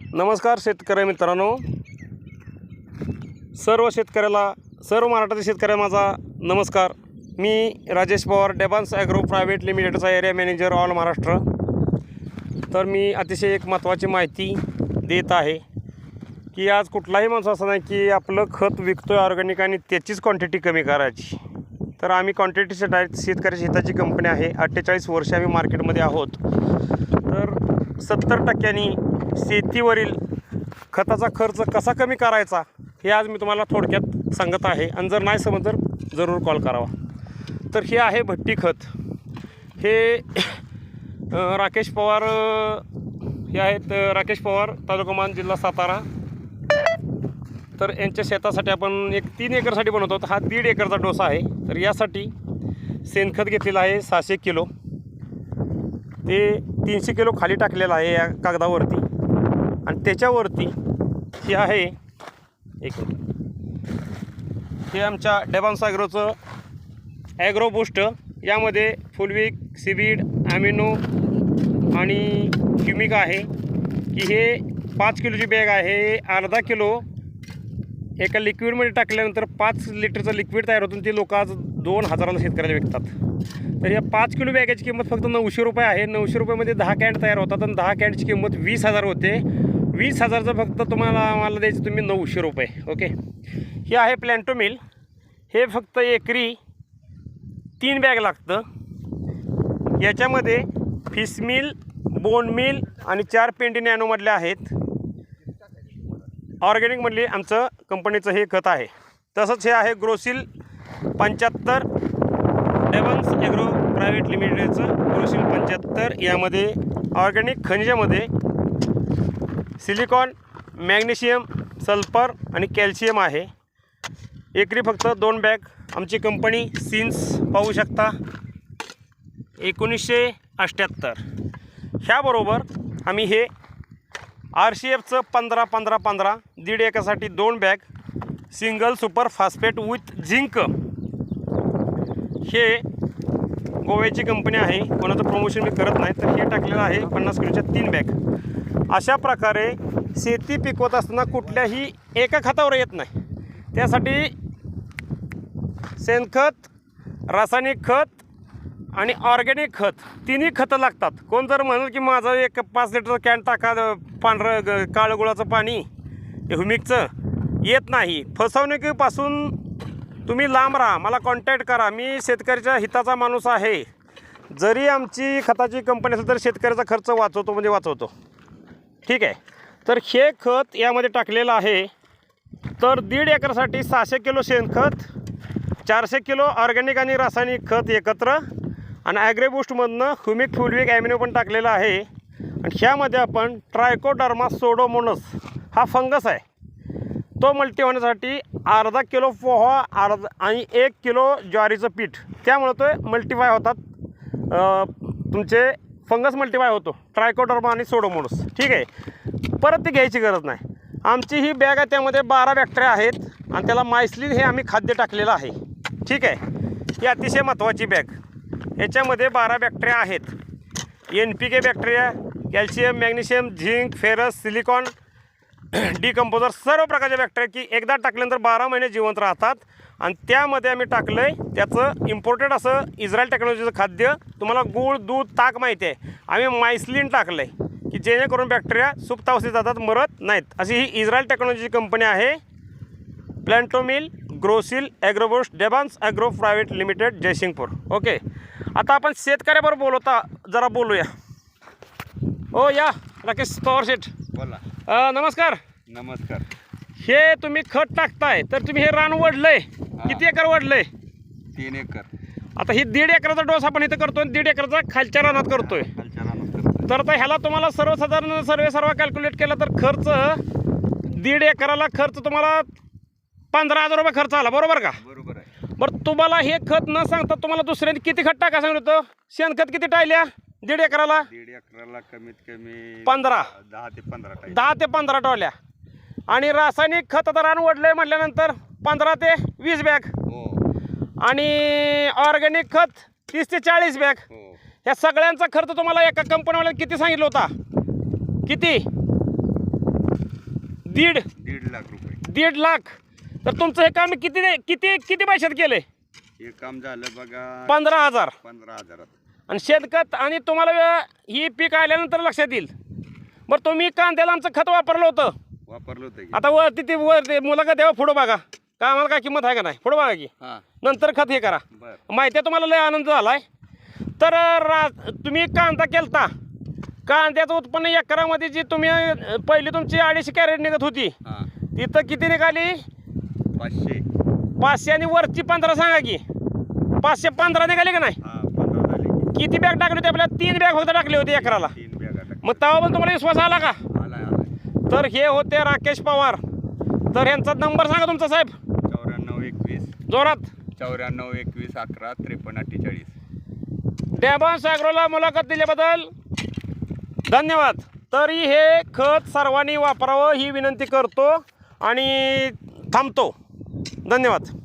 नमस्कार शेतकरी मित्रांनो. सर्व शेतकऱ्याला सर्व महाराष्ट्रातील शेतकऱ्या माझा नमस्कार. मी राजेश पवार डेबान्स ॲग्रो प्रायव्हेट लिमिटेडचा एरिया मॅनेजर ऑल महाराष्ट्र. तर मी अतिशय एक महत्त्वाची माहिती देत आहे की आज कुठलाही माणूस असा नाही की आपलं खत विकतो आहे ऑर्गॅनिक आणि त्याचीच क्वांटिटी कमी करायची. तर आम्ही क्वांटिटी आहेत शेतकऱ्याची शेताची कंपनी आहे. अठ्ठेचाळीस वर्ष आम्ही मार्केटमध्ये आहोत. सत्तर टक्क्यांनी शेतीवरील खताचा खर्च कसा कमी करायचा हे आज मी तुम्हाला थोडक्यात सांगत आहे. आणि जर नाही समज तर जरूर कॉल करावा. तर हे आहे भट्टी खत. हे राकेश पवार हे आहेत राकेश पवार तालुका मान जिल्हा सातारा. तर यांच्या शेतासाठी आपण एक तीन एकरसाठी बनवतो. हा दीड एकरचा डोसा आहे. तर यासाठी शेणखत घेतलेलं आहे सहाशे किलो. ते तीनशे किलो खाली टाकलेलं आहे या कागदावरती. आणि त्याच्यावरती हे आहे एक हे आमच्या डेबान ॲग्रोचं ॲग्रो बूस्ट यामध्ये फुलविक सिबीड ॲमिनो आणि क्युमिक आहे. की हे पाच किलोची बॅग आहे अर्धा किलो एका लिक्विडमध्ये टाकल्यानंतर पाच लिटरचं लिक्विड तयार होतं ते लोक आज दोन हजाराला शेतकऱ्याला विकतात. तर या पाच किलो बॅगाची किंमत फक्त नऊशे रुपये आहे. नऊशे रुपयामध्ये दहा कॅन्ड तयार होतात आणि दहा कॅन्डची किंमत वीस हजार होते. वीस हजारचं फक्त तुम्हाला आम्हाला द्यायचं तुम्ही नऊशे रुपये. ओके? हे आहे प्लॅन्टो मिल. हे फक्त एकरी तीन बॅग लागतं. याच्यामध्ये फिश मिल बोन मिल आणि चार पेंडी नॅनोमधले आहेत. ऑर्गॅनिकमधले आमचं कंपनीचं हे खत आहे. तसंच हे आहे ग्रोसिल पंच्याहत्तर डेव्हन्स एग्रो प्रायव्हेट लिमिटेडचं ग्रोसिल पंच्याहत्तर. यामध्ये ऑर्गॅनिक खनिजामध्ये सिलिकॉन मॅग्नेशियम सल्फर आणि कॅल्शियम आहे. एकरी फक्त दोन बॅग. आमची कंपनी सिन्स पाहू शकता. एकोणीसशे अठ्ठ्याहत्तर. ह्याबरोबर आम्ही हे आर सी एफचं पंधरा पंधरा पंधरा दीड एकासाठी दोन bag single super phosphate with zinc. हे गोव्याची कंपनी आहे कोणाचं प्रमोशन मी करत नाही तर हे टाकलेलं आहे पन्नास किलोच्या तीन बॅग. अशा प्रकारे शेती पिकवत असताना कुठल्याही एका खतावर येत नाही. त्यासाठी शेणखत रासायनिक खत आणि ऑर्गॅनिक खत तिन्ही खतं लागतात. कोण जर म्हणाल की माझं एक पाच लिटर कॅन टाका पांढरं ग काळं गुळाचं पाणी ह्युमिकचं येत नाही. फसवणुकीपासून तुम्ही लांब राहा. मला कॉन्टॅक्ट करा. मी शेतकऱ्याच्या हिताचा माणूस आहे. जरी आमची खताची कंपनी असेल तर शेतकऱ्याचा खर्च वाचवतो म्हणजे वाचवतो. ठीक आहे? तर हे खत यामध्ये टाकलेलं आहे. तर दीड एकरसाठी सहाशे किलो शेणखत चारशे किलो ऑर्गॅनिक आणि रासायनिक खत एकत्र आणि ॲग्रेबुस्टमधनं ह्युमिक फुलविक ॲमिनो पण टाकलेला आहे. आणि ह्यामध्ये आपण ट्रायकोडर्मा सोडोमोनस हा फंगस आहे. तो मल्टी होण्यासाठी अर्धा किलो पोहा अर्धा आणि एक किलो ज्वारीचं पीठ. त्यामुळं तो मल्टिफाय होतात. तुमचे फंगस मल्टिफाय होतो. ट्रायकोडर्मा आणि सोडोमोनस ठीक आहे? परत ती घ्यायची गरज नाही. आमची ही बॅग आहे त्यामध्ये बारा बॅक्टेरिया आहेत आणि त्याला मायस्लिन हे आम्ही खाद्य टाकलेलं आहे. ठीक आहे? ही अतिशय महत्त्वाची बॅग ह्याच्यामध्ये बारा बॅक्टेरिया आहेत. N P K bacteria calcium magnesium zinc ferrous silicon decomposer सर्व प्रकारच्या बॅक्टेरिया की एकदा टाकल्यानंतर बारा महिने जिवंत राहतात. आणि त्यामध्ये आम्ही टाकलं आहे त्याचं इम्पोर्टेड असं इस्रायल टेक्नॉलॉजीचं खाद्य. तुम्हाला गूळ दूध ताक माहिती आहे. आम्ही मायस्लिन टाकलं आहे की जेणेकरून बॅक्टेरिया सुप्तावस्थेत जातात मरत नाहीत. अशी ही इस्रायल टेक्नॉलॉजीची कंपनी आहे. Plantomil Grosil Agroboost Debans agro private limited Jaysingpur. Okay आता आपण शेतकऱ्याबरोबर बोलवता जरा बोलूया. हो या राकेश पवार शेठ बोला. अ, नमस्कार. नमस्कार. हे तुम्ही खत टाकताय तर तुम्ही हे रान वडलंय. किती एकर वडलंय? तीन एकर. आता ही दीड एकराचा डोस आपण इथं करतोय आणि दीड एकरचा खालच्या रानात करतोय. खालच्या रानात करतो तर आता ह्याला तुम्हाला सर्वसाधारण सर्वे सर्व कॅल्क्युलेट केला तर खर्च दीड एकराला खर्च तुम्हाला पंधरा हजार रुपये खर्च आला बरोबर का? बरोबर. बरं तुम्हाला हे खत न सांगता तुम्हाला दुसऱ्याने किती खत टाका सांगितलं होतं? शेणखत किती टाळल्या? दीड एकराला? दीड एकराला कमीत कमी पंधरा. दहा ते पंधरा दहा ते पंधरा टोल्या आणि रासायनिक खत आता रान म्हटल्यानंतर पंधरा ते वीस बॅग. हो. आणि ऑर्गॅनिक खत तीस ते चाळीस बॅग. हो. ह्या सगळ्यांचा खर्च तुम्हाला एका कंपनीवाल्याने किती सांगितलं होता? किती? दीड. दीड लाख रुपये. दीड लाख. तर तुमचं हे काम किती किती किती पैशात केलंय? हे काम झालं बघा. पंधरा हजार. पंधरा हजारात. आणि शेतखत आणि तुम्हाला वे- ही पीक आल्यानंतर लक्षात येईल. बरं तुम्ही कांद्याला आमचं खत वापरलं होतं. वापरलं होतं की. आता वर तिथे वर ते मुलाखत द्यावं पुढं बघा. का आम्हाला काय किंमत आहे का नाही? पुढं बघा की. हां. नंतर खत हे करा. बर. माहिती आहे तुम्हाला लय आनंद झाला आहे तर रा तुम्ही कांदा केलता. कांद्याचं उत्पन्न एकरामध्ये जी तुम्ही अं, पहिली तुमची अडीचशे कॅरेट निघत होती. हां. तिथं किती निघाली? पाचशे. पाचशे आणि वरची पंधरा सांगा की. पाचशे पंधरा निघाले का नाही? हां पंधरा झाले की. किती बॅग टाकले होते आपल्याला तीन बॅग फक्त टाकले होते एकराला. तीन बॅगा टाकल्या. मग तेव्हा पण तुम्हाला विश्वास आला का? आलाय आलाय तर हे होते राकेश पवार. तर यांचा नंबर सांगा तुमचा साहेब. चौऱ्याण्णव एकवीस. जोरात. चौऱ्याण्णव एकवीस अकरा त्रेपन्न अठ्ठेचाळीस. डेबॉन सॅग्रोला मुलाखत दिल्याबद्दल धन्यवाद. तरी हे खत सर्वांनी वापरावं ही विनंती करतो आणि थांबतो. धन्यवाद.